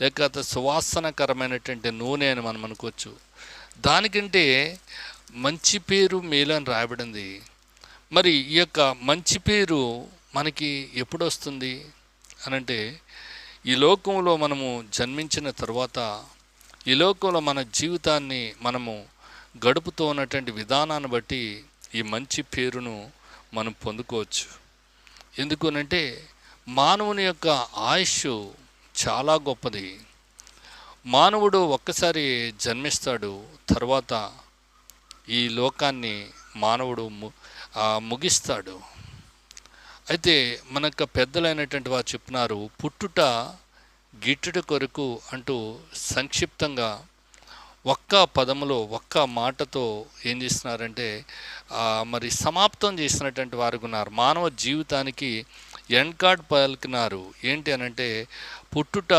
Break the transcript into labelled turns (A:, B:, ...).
A: లేకపోతే సువాసనకరమైనటువంటి నూనె అని మనం అనుకోవచ్చు. దానికంటే మంచి పేరు మేలు అని రాయబడింది. మరి ఈ యొక్క మంచి పేరు మనకి ఎప్పుడు వస్తుంది అనంటే ఈ లోకంలో మనము జన్మించిన తర్వాత ఈ లోకంలో మన జీవితాన్ని మనము గడుపుతూ ఉన్నటువంటి విధానాన్ని బట్టి ఈ మంచి పేరును మనం పొందుకోవచ్చు. ఎందుకునంటే మానవుని యొక్క ఆయుష్ చాలా గొప్పది. మానవుడు ఒక్కసారి జన్మిస్తాడు తర్వాత ఈ లోకాన్ని మానవుడు ము- ముగిస్తాడు. అయితే మనకు పెద్దలైనటువంటి వారు చెప్పినారు పుట్టుట గిట్టుట కొరకు అంటూ సంక్షిప్తంగా ఒక్క పదములో ఒక్క మాటతో ఏం చేస్తున్నారంటే మరి సమాప్తం చేసినటువంటి వారు ఉన్నారు. మానవ జీవితానికి ఎండ్ కార్డ్ పలికినారు. ఏంటి అనంటే పుట్టుట